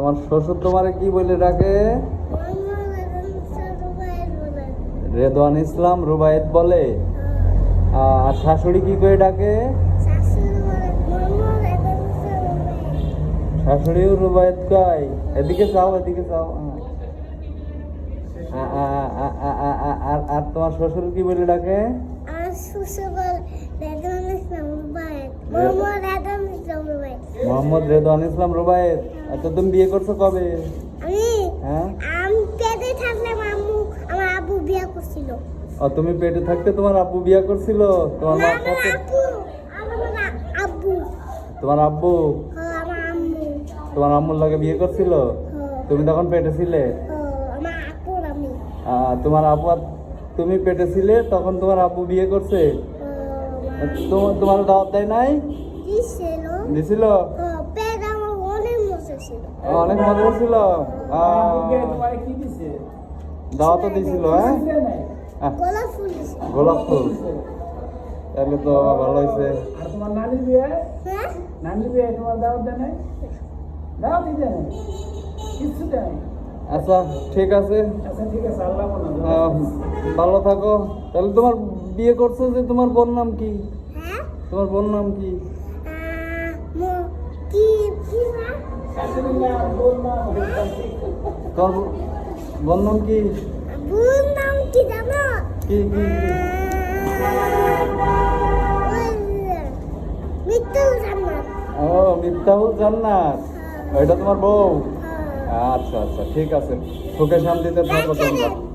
তোমার শ্বশুর তোমারে কি বলে ডাকে? রেদওয়ান ইসলাম রুবায়েত বলে। আর শাশুড়ি কি করে ডাকে? শাশুড়িও রুবায়েত কয়? এদিকে চাও এদিকে চাও আর আর তোমার শ্বশুর কি বলে ডাকে? মোহাম্মদ রেদওয়ান ইসলাম রুবায়েত আচ্ছা তুমি বিয়ে করছ কবে? আমি হ্যাঁ? আমি পেটে থাকলে আম্মু আমার আব্বু বিয়ে করছিল। ও তুমি পেটে থাকতে তোমার আব্বু বিয়ে করছিল? তোমার মা আমার সাথে আব্বু আমার আব্বু। তোমার আব্বু? হ, আমার আম্মু। তোমার আম্মুর লাগে বিয়ে করছিল? হ, তুমি তখন পেটে ছিলে? হ, আমার আপুর আমি। আহ, তোমার আব্বু আর তুমি পেটে ছিলে তখন তোমার আব্বু বিয়ে করছে? তোমার তোমার দাওয়াত দেয় নাই? দিছিল দিছিল পেট আমার অনেক মজা ছিল অনেক মজা ছিল কি দিছে দাওয়াতও দিছিল হ্যাঁ গোলাপ ফুল গোলাপ ফুল তাহলে তো ভালো হয়েছে আর তোমার বিয়ে হ্যাঁ বিয়ে তোমার দাওয়াত দেয় নাই দাওয়াত দেয় নাই কিচ্ছু দেয় নাই। আচ্ছা ঠিক আছে? আচ্ছা ঠিক আছে আল্লাহ ভালো থাকো। তাহলে তোমার বিয়ে করছ যে তোমার বোন নাম কি? হ্যাঁ তোমার বোন নাম কি? কি না তোমার ব- বোন নাম কি? আব্বুর নাম কি জানো কি? কি কি? জান্নাত। ও মিথ্যাহুল জান্নাত ওইটা তোমার বউ? হ্যাঁ। আচ্ছা আচ্ছা ঠিক আছে। সুখে শান্তিতে থাকো তোমরা।